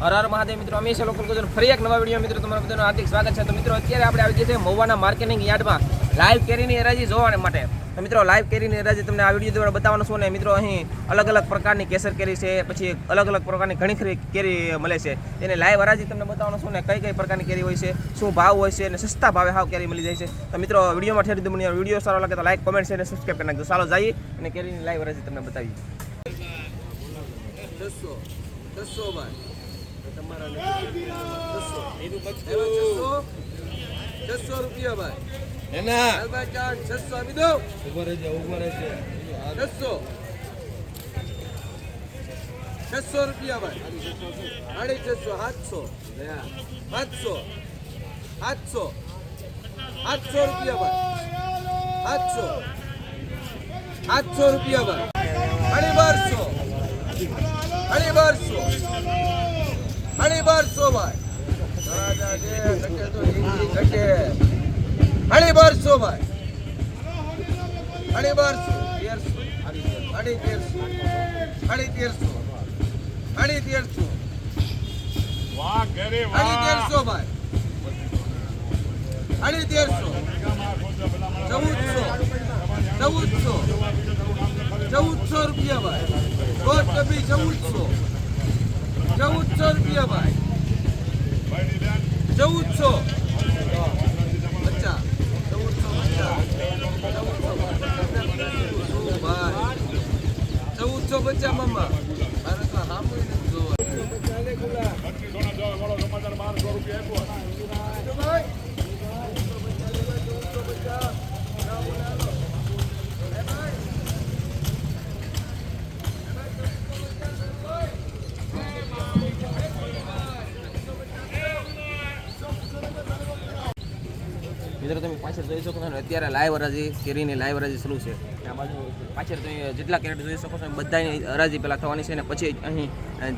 હર મહાદેવ મિત્રો, અમે છે લોકો ફરી એક નવા વીડિયો મિત્રો તમારા બધાનું હાર્દિક સ્વાગત છે. તો મિત્રો, અત્યારે આપણે આવી ગયા છે મહુવાના માર્કેટિંગ યાર્ડમાં. લાઈવ કેરીની એરાજી જોવા માટે. તો મિત્રો લાઈવ કેરીની એરાજી તમને આ વીડિયો દ્વારા બતાવવાનું છું ને મિત્રો, અહીં અલગ અલગ પ્રકારની કેસર કેરી છે, પછી અલગ અલગ પ્રકારની ઘણી ખરી કેરી મળે છે. એને લાઈવ હરાજી તમને બતાવવાનું છું ને કઈ કઈ પ્રકારની કેરી હોય છે, શું ભાવ હોય છે અને સસ્તા ભાવે હાવ કેરી મળી જાય છે. તો મિત્રો, વિડીયોમાં ઠેરી દઉં વીડિયો સારો લાગે તો લાઈક કોમેન્ટ છે અને સબસ્ક્રાઈબ કરી નાખજો. ચાલો જઈએ અને કેરીની લાઈવ હરાજી તમને બતાવીએ. છસો છસો ભાઈ છસો રૂપિયા ભાઈ. છસો આપી દો ઊભો રહેજે ઊભો રહેજે. છસો છસો રૂપિયા ભાઈ. સાડી છસો સાતસો સાતસો સાતસો સાતસો રૂપિયા ભાઈ. સાતસો સાતસો રૂપિયા ભાઈ. સાડી બારસો. સાડી બારસો. ઘટે સાડી બારસો ભાઈ સાડી તેરસો સાડી તેરસો સાડી તેરસો સાડી તેરસો સાડી તેરસો ભાઈ સાડી તેરસો ચૌદસો ચૌદસો ચૌદસો રૂપિયા ભાઈ ચૌદસો ચૌદસો રૂપિયા ભાઈ. ચૌદસો પચાસ ચૌદસો પચાસ ચૌદસો ભાઈ ચૌદસો પચાસ મમ્મા મારે તો સાંભળી નથી જોવા મિત્રો તમે પાછળ જોઈ શકો છો ને, અત્યારે લાઈવ હરાજી, કેરીની લાઈવ હરાજી શરૂ છે. આ બાજુ પાછળ તમે જેટલા કેરેટ જોઈ શકો છો, બધાની હરાજી પહેલાં થવાની છે અને પછી અહીં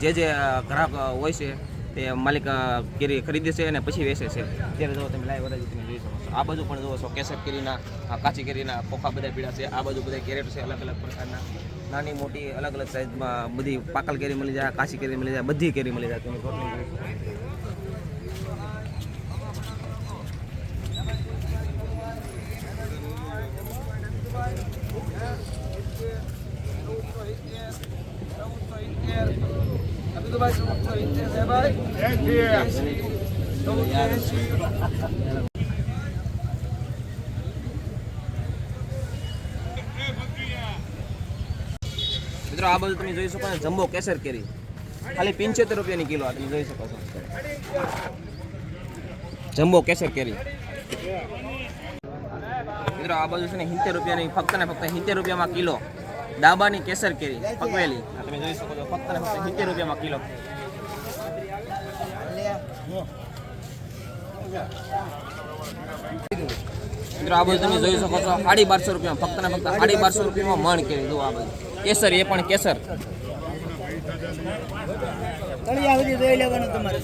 જે જે ગ્રાહક હોય છે, તે માલિક કેરી ખરીદે અને પછી વેચે છે. ત્યારે જો તમે લાઈવ હરાજી તમે જોઈ શકો છો. આ બાજુ પણ જોવો છો, કેસર કેરીના કાચી કેરીના પોખા બધા પીડા છે. આ બાજુ બધા કેરેટ છે અલગ અલગ પ્રકારના. નાની મોટી અલગ અલગ સાઈઝમાં બધી પાકલ કેરી મળી જાય, કાચી કેરી મળી જાય, બધી કેરી મળી જાય. તમે ટોટલ જોઈ શકો છો. મિત્રો, આ બધું તમે જોઈ શકો છો જમ્બો કેસર કેરી. ખાલી પંચોતેર રૂપિયાની કિલો આ તમે જોઈ શકો છો. જમ્બો કેસર કેરી. મિત્રો, આ બાજુ છે ને સિત્તેર રૂપિયાની, ફક્ત ને ફક્ત સિત્તેર રૂપિયામાં કિલો. ડાબાની કેસર કેરી પકવેલી. તમે જોઈ શકો છો ફક્ત સિત્તેર રૂપિયામાં કિલો. મિત્રો આ બધું તમે જોઈ શકો છો સાડી બારસો રૂપિયામાં ફક્ત ને ફક્ત સાડી બારસો રૂપિયામાં મણ કેરી. જો આ બધું. કેસર એ પણ કેસર. તળિયા સુધી જોઈ લેવાનું તમારે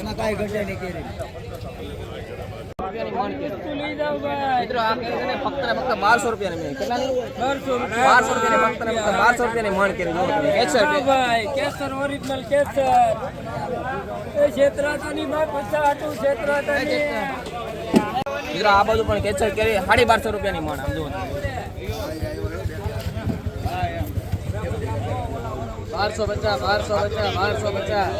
એમાં કાંઈ ઘટે નહીં કેરી ફક્ત બારસો રૂપિયાની બારસો રૂપિયાની ફક્ત ફક્ત બારસો રૂપિયાની મણ કેરી કેસર ભાઈ કેસર ઓરિજિનલ કેસર. માં પચાસ મિત્રો આ બાજુ પણ કેસર કેરી સાડી બારસો રૂપિયાની મણ આમ જુઓ. બારસો પચાસ બારસો પચાસ બારસો પચાસ.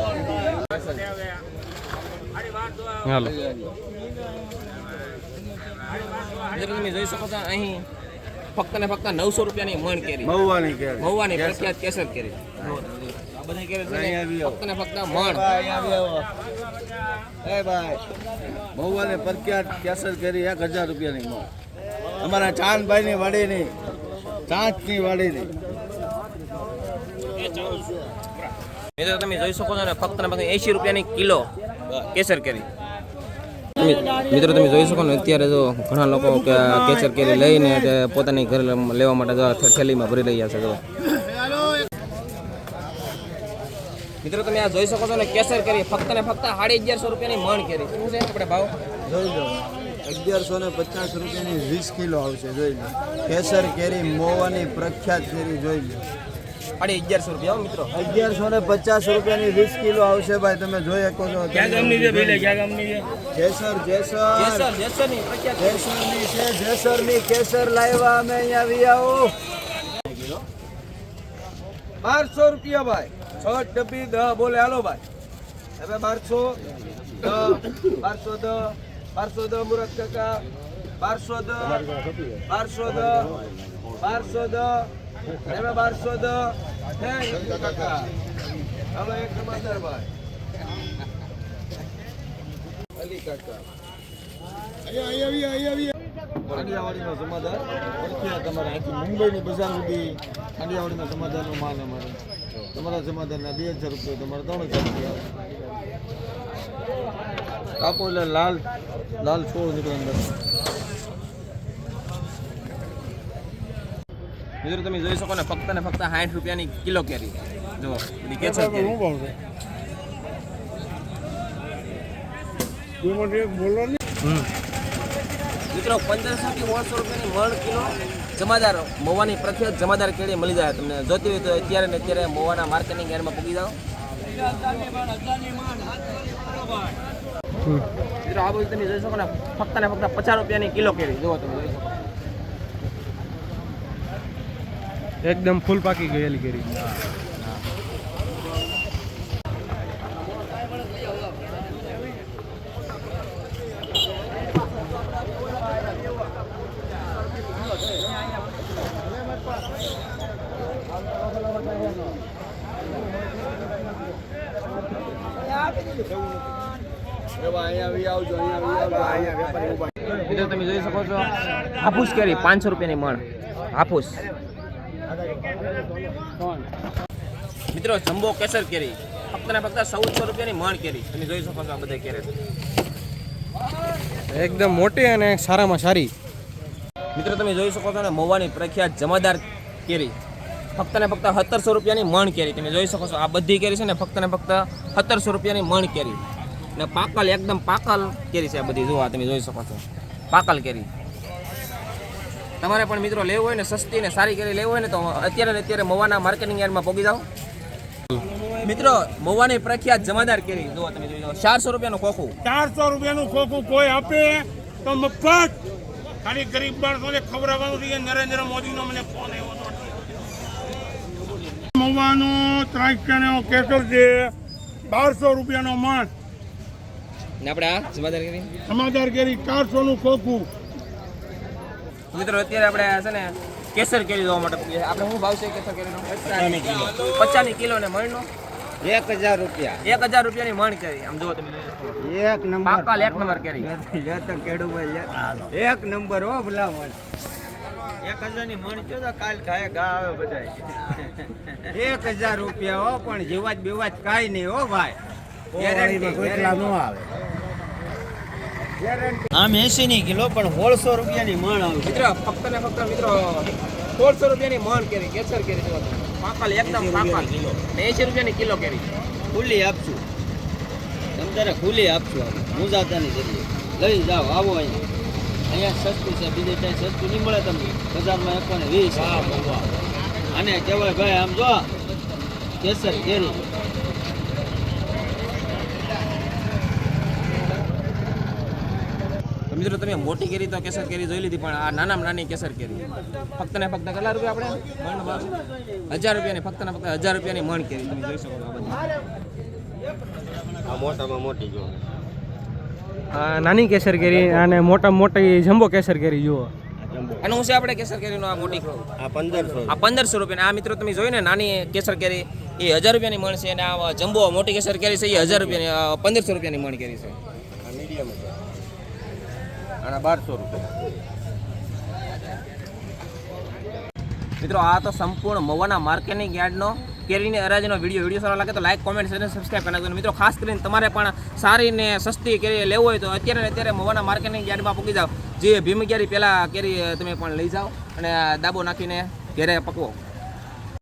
મિત્રો તમે જોઈ શકો છો અહીં ફક્ત ને ફક્ત નવસો રૂપિયાની મણ કેરી. મહુવાની કેરી. મહુવાની પ્રખ્યાત કેસર કેરી. આ બધી છે ફક્ત ને ફક્ત મણ. એ ભાઈ મહુવાની પ્રખ્યાત કેસર કેરી એક હજાર રૂપિયાની મણ. અમારા ચાંદભાઈની વાડીની ચાંચની વાડીની. મિત્રો તમે જોઈ શકો છો ને ફક્ત ને ફક્ત એંશી રૂપિયાની કિલો કેસર કેરી. મિત્રો, તમે જોઈ શકો ને, અત્યારે જો ઘણા લોકો કે આ કેસર કેરી લઈને પોતાની ઘરે લેવા માટે થેલીમાં ભરી રહ્યા છે, જો. મિત્રો, તમે આ જોઈ શકો છો ને, કેસર કેરી ફક્ત ને ફક્ત સાડી અગિયારસો રૂપિયાની મણ કેરી. શું છે આપણે ભાવ? જોઈ લો, અગિયારસો ને પચાસ રૂપિયાની વીસ કિલો આવશે, જોઈ લો. કેસર કેરી, મોવાની પ્રખ્યાત કેરી, જોઈ લો. સાડી અગિયારસો રૂપિયા મિત્રો. અગિયારસો ને પચાસ રૂપિયાની વીસ કિલો આવશે ભાઈ તમે જોઈ શકો છો. જેસર જેસર. જેસર જેસરની જેસરની છે જેસરની કેસર લાવ્યા અમે અહીંયા વિયાઓ. બારસો રૂપિયા ભાઈ. છ ડબ્બી દ બોલે હાલો ભાઈ. હવે બારસો દ બારસો દ બારસો દ મુરત કાકા. બારસો દ બારસો દ બારસો દ બારસો દહ. કાકા એક ખાંડિયાવાડીનો સમાધાન પ્રખ્યાત તમારે મુંબઈની બજાર સુધી ખાંડિયાવાડીનો સમાધાનનો માલ અમારે. તમારા સમાધાનના બે હજાર રૂપિયા, તમારે ત્રણ હજાર રૂપિયા કાપો એટલે લાલ લાલ છોડ નીકળે અંદર. મિત્રો, તમે જોઈ શકો ને, ફક્ત ને ફક્ત સાઠ રૂપિયાની કિલો કેરી. જો, બધી કેસર કેરી. મિત્રો પંદરસો થી ઓળસો રૂપિયાની મણ કિલો જમાદાર મોવાની પ્રખ્યાત જમાદાર કેળી મળી જાય તમને. જોતી હોય તો અત્યારે ને અત્યારે મોવાના માર્કેટિંગ ગેરમાં પૂગી જાઓ. મિત્રો, આ બધું તમે જોઈ શકો ને, ફક્ત ને ફક્ત પચાસ રૂપિયાની કિલો કેરી. જુઓ તમે, જોઈ શકો. એકદમ ફૂલ પાકી ગયેલી કેરી. તમે જોઈ શકો છો હાફૂસ કેરી, પાંચસો રૂપિયાની મણ. હાફૂસ. મિત્રો જમ્બો કેસર કેરી. ફક્ત ને ફક્ત ચૌદસો રૂપિયાની મણ કેરી. તમે જોઈ શકો છો આ બધા કેરેટ એકદમ મોટી અને સારામાં સારી. મિત્રો તમે જોઈ શકો છો ને મહુવાની પ્રખ્યાત જમાદાર કેરી. ફક્ત ને ફક્ત સત્તરસો રૂપિયાની મણ કેરી. તમે જોઈ શકો છો આ બધી કેરી છે ને ફક્ત ને ફક્ત સત્તરસો રૂપિયાની મણ કેરી. ને પાકલ એકદમ પાકલ કેરી છે આ બધી. જોવા તમે જોઈ શકો છો. પાકલ કેરી. તમારે પણ મિત્રો લેવું હોય ને સસ્તી ને સારી કેરી લેવું હોય ને તો અત્યારે ને અત્યારે મવાના માર્કેટિંગ યાર્ડમાં પહોંચી જાઓ. મિત્રો મવાની પ્રખ્યાત જમાદાર કેરી જોવા તમે જોઈ લો ચારસો રૂપિયાનું ખોખું. ચારસો રૂપિયાનું ખોખું કોઈ આપે તો મફત. ખાલી ગરીબ માણસોને ખવડાવવાનું છે નરેન્દ્ર મોદીનો મને ફોન આવ્યો હતો. મવાનો ત્રાંસનો કેસર છે બારસો રૂપિયાનો મણ. ને આપણે આ જમાદાર કેરી? સમાચાર કેરી ચારસો નું ખોખું. મિત્રો અત્યારે આપણે છે ને કેસર કેરી જોવા માટે આપણે શું ભાવ છે કેસર કેરીનો? પચાસની કિલો ને મણનો? એક હજાર રૂપિયા. એક હજાર રૂપિયાની મણ કેરી. આમ જુઓ તમે. એક નંબર. પાકાલ એક નંબર કેરી. લે તો કેડું ભાઈ એક નંબર હો ભલામણ એક હજારની મણ તો કાલ ખાય ગા આવે બધા એક હજાર રૂપિયા હો પણ જીવાત બીવાત કાંઈ નહીં હો ભાઈ. આમ એસી ની કિલો પણ સોળસો રૂપિયાની મણ આવે મિત્રો ફક્ત ને ફક્ત મિત્રો સોળસો રૂપિયાની મણ કેરી કેસર કેરી જુઓ પાકલ એકદમ પાકાલ. ને એંશી રૂપિયાની કિલો કેરી. ખુલ્લી આપશું. તમારે ખુલ્લી આપશું આપણે મુજાતાની જરીએ લઈ જાઓ આવો અહીંયા. અહીંયા સસ્તું છે બીજે ક્યાંય સસ્તું નહીં મળે તમને. બજારમાં એકોને વીસ. અને કહેવાય ભાઈ આમ જો કેસર કેરી. મિત્રો તમે મોટી કેરી તો કેસર કેરી જોઈ લીધી પણ આ નાનામાં નાની કેસર કેરી. ફક્ત ને ફક્ત કેટલા રૂપિયા આપણે? મણ ભાવ? હજાર રૂપિયાની ફક્ત ને ફક્ત હજાર રૂપિયાની મણ કેરી તમે જોઈ શકો આ બધી. આ નાની કેસર કેરી અને મોટા મોટી જમ્બો કેસર કેરી જુઓ. અને હું છે આપણે કેસર કેરીનો આ મોટી આ પંદરસો આ પંદરસો રૂપિયા. આ મિત્રો તમે જોયું ને નાની કેસર કેરી એ હજાર રૂપિયાની મણ છે અને આ જમ્બો મોટી કેસર કેરી છે એ હજાર રૂપિયાની પંદરસો રૂપિયાની મણ કેરી છે. અને બારસો રૂપિયા. મિત્રો, આ તો સંપૂર્ણ મવાના માર્કેટિંગ યાર્ડનો કેરીની અરાજીનો વીડિયો. વીડિયો સારો લાગે તો લાઈક, કોમેન્ટ અને સબસ્ક્રાઈબ કરી નાખજો. મિત્રો, ખાસ કરીને તમારે પણ સારી ને સસ્તી કેરી લેવું હોય તો અત્યારે અત્યારે મવાના માર્કેટિંગ યાર્ડમાં પૂકી જાઓ. જે ભીમ કેરી પહેલાં કેરી તમે પણ લઈ જાઓ અને દાબો નાખીને ઘેરે પકવો.